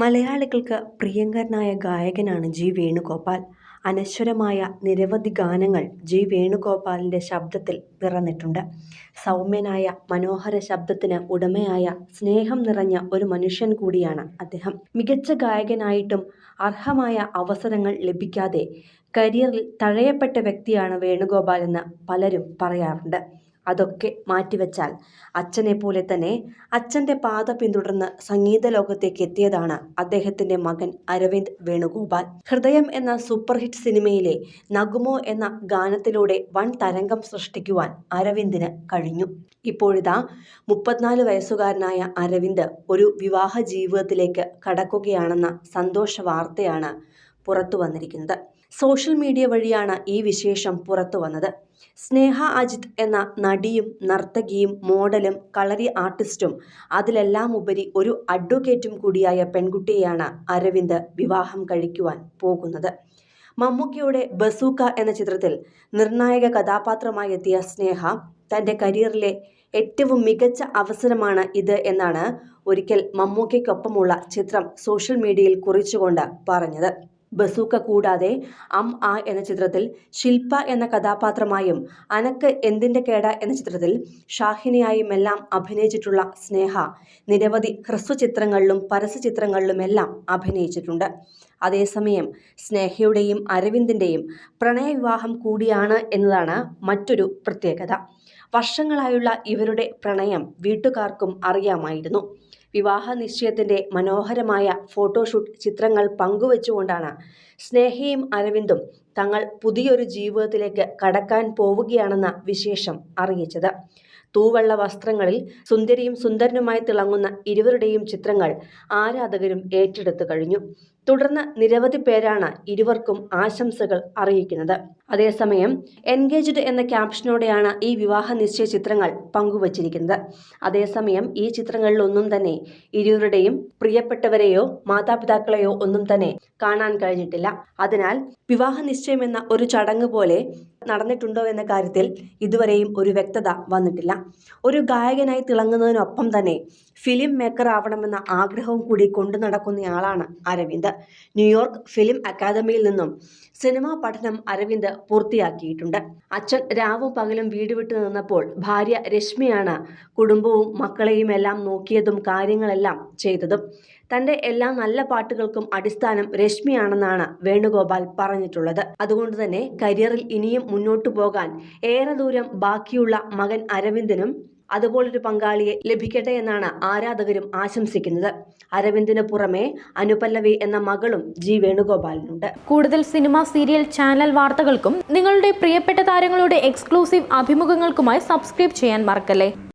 മലയാളികൾക്ക് പ്രിയങ്കരനായ ഗായകനാണ് ജി വേണുഗോപാൽ. അനശ്വരമായ നിരവധി ഗാനങ്ങൾ ജി വേണുഗോപാലിന്റെ ശബ്ദത്തിൽ പിറന്നിട്ടുണ്ട് സൗമ്യനായ മനോഹര ശബ്ദത്തിന് ഉടമയായ സ്നേഹം നിറഞ്ഞ ഒരു മനുഷ്യൻ കൂടിയാണ് അദ്ദേഹം. മികച്ച ഗായകനായിട്ടും അർഹമായ അവസരങ്ങൾ ലഭിക്കാതെ കരിയറിൽ തഴയപ്പെട്ട വ്യക്തിയാണ് വേണുഗോപാൽ എന്ന് പലരും പറയാറുണ്ട്. അതൊക്കെ മാറ്റിവെച്ചാൽ അച്ഛനെ പോലെ തന്നെ അച്ഛന്റെ പാത പിന്തുടർന്ന് സംഗീത ലോകത്തേക്ക് എത്തിയതാണ് അദ്ദേഹത്തിന്റെ മകൻ അരവിന്ദ് വേണുഗോപാൽ. ഹൃദയം എന്ന സൂപ്പർ ഹിറ്റ് സിനിമയിലെ നഗുമോ എന്ന ഗാനത്തിലൂടെ വൻ തരംഗം സൃഷ്ടിക്കുവാൻ അരവിന്ദിന് കഴിഞ്ഞു. ഇപ്പോഴിതാ മുപ്പത്തിനാല് വയസ്സുകാരനായ അരവിന്ദ് ഒരു വിവാഹ ജീവിതത്തിലേക്ക് കടക്കുകയാണെന്ന സന്തോഷ വാർത്തയാണ് പുറത്തു വന്നിരിക്കുന്നത്. സോഷ്യൽ മീഡിയ വഴിയാണ് ഈ വിശേഷം പുറത്തു വന്നത്. സ്നേഹ അജിത് എന്ന നടിയും നർത്തകിയും മോഡലും കളരി ആർട്ടിസ്റ്റും അതിലെല്ലാം ഉപരി ഒരു അഡ്വക്കേറ്റും കൂടിയായ പെൺകുട്ടിയെയാണ് അരവിന്ദ് വിവാഹം കഴിക്കുവാൻ പോകുന്നത്. മമ്മൂക്കയുടെ ബസൂക്ക എന്ന ചിത്രത്തിൽ നിർണായക കഥാപാത്രമായി എത്തിയ സ്നേഹ തന്റെ കരിയറിലെ ഏറ്റവും മികച്ച അവസരമാണ് ഇത് എന്നാണ് ഒരിക്കൽ മമ്മൂക്കയ്ക്കൊപ്പമുള്ള ചിത്രം സോഷ്യൽ മീഡിയയിൽ കുറിച്ചുകൊണ്ട് പറഞ്ഞത്. ബസൂക്ക കൂടാതെ അം ആ എന്ന ചിത്രത്തിൽ ശില്പ എന്ന കഥാപാത്രമായും അനക്ക് എന്തിന്റെ കേട എന്ന ചിത്രത്തിൽ ഷാഹിനിയായും എല്ലാം അഭിനയിച്ചിട്ടുള്ള സ്നേഹ നിരവധി ഹ്രസ്വ ചിത്രങ്ങളിലും പരസ്യ ചിത്രങ്ങളിലുമെല്ലാം അഭിനയിച്ചിട്ടുണ്ട്. അതേസമയം സ്നേഹയുടെയും അരവിന്ദിന്റെയും പ്രണയവിവാഹം കൂടിയാണ് എന്നതാണ് മറ്റൊരു പ്രത്യേകത. വർഷങ്ങളായുള്ള ഇവരുടെ പ്രണയം വീട്ടുകാർക്കും അറിയാമായിരുന്നു. വിവാഹ നിശ്ചയത്തിന്റെ മനോഹരമായ ഫോട്ടോഷൂട്ട് ചിത്രങ്ങൾ പങ്കുവെച്ചുകൊണ്ടാണ് സ്നേഹയും അരവിന്ദും തങ്ങൾ പുതിയൊരു ജീവിതത്തിലേക്ക് കടക്കാൻ പോവുകയാണെന്ന വിശേഷം അറിയിച്ചത്. തൂവെള്ള വസ്ത്രങ്ങളിൽ സുന്ദരിയും സുന്ദരനുമായി തിളങ്ങുന്ന ഇരുവരുടെയും ചിത്രങ്ങൾ ആരാധകരും ഏറ്റെടുത്തു കഴിഞ്ഞു. തുടർന്ന് നിരവധി പേരാണ് ഇരുവർക്കും ആശംസകൾ അറിയിക്കുന്നത്. അതേസമയം എൻഗേജ്ഡ് എന്ന ക്യാപ്ഷനോടെയാണ് ഈ വിവാഹ നിശ്ചയ ചിത്രങ്ങൾ പങ്കുവച്ചിരിക്കുന്നത്. അതേസമയം ഈ ചിത്രങ്ങളിലൊന്നും തന്നെ ഇരുവരുടെയും പ്രിയപ്പെട്ടവരെയോ മാതാപിതാക്കളെയോ ഒന്നും തന്നെ കാണാൻ കഴിഞ്ഞിട്ടില്ല. അതിനാൽ വിവാഹ നിശ്ചയം എന്ന ഒരു ചടങ്ങ് പോലെ നടന്നിട്ടുണ്ടോ എന്ന കാര്യത്തിൽ ഇതുവരെയും ഒരു വ്യക്തത വന്നിട്ടില്ല. ഒരു ഗായകനായി തിളങ്ങുന്നതിനൊപ്പം തന്നെ ഫിലിം മേക്കർ ആവണമെന്ന ആഗ്രഹവും കൂടി കൊണ്ടു നടക്കുന്നയാളാണ് അരവിന്ദ്. ന്യൂയോർക്ക് ഫിലിം അക്കാദമിയിൽ നിന്നും സിനിമാ പഠനം അരവിന്ദ് പൂർത്തിയാക്കിയിട്ടുണ്ട്. അച്ഛൻ രാവും പകലും വീട് വിട്ടു നിന്നപ്പോൾ ഭാര്യ രശ്മിയാണ് കുടുംബവും മക്കളെയും എല്ലാം നോക്കിയതും കാര്യങ്ങളെല്ലാം ചെയ്തതും. തന്റെ എല്ലാ നല്ല പാട്ടുകൾക്കും അടിസ്ഥാനം രശ്മിയാണെന്നാണ് വേണുഗോപാൽ പറഞ്ഞിട്ടുള്ളത്. അതുകൊണ്ട് തന്നെ കരിയറിൽ ഇനിയും മുന്നോട്ടു പോകാൻ ഏറെ ദൂരം ബാക്കിയുള്ള മകൻ അരവിന്ദനും അതുപോലൊരു പങ്കാളിയെ ലഭിക്കട്ടെ എന്നാണ് ആരാധകരും ആശംസിക്കുന്നത്. അരവിന്ദിന് പുറമെ അനുപല്ലവി എന്ന മകളും ജി വേണുഗോപാലിനുണ്ട്. കൂടുതൽ സിനിമ സീരിയൽ ചാനൽ വാർത്തകൾക്കും നിങ്ങളുടെ പ്രിയപ്പെട്ട താരങ്ങളുടെ എക്സ്ക്ലൂസീവ് അഭിമുഖങ്ങൾക്കുമായി സബ്സ്ക്രൈബ് ചെയ്യാൻ മറക്കല്ലേ?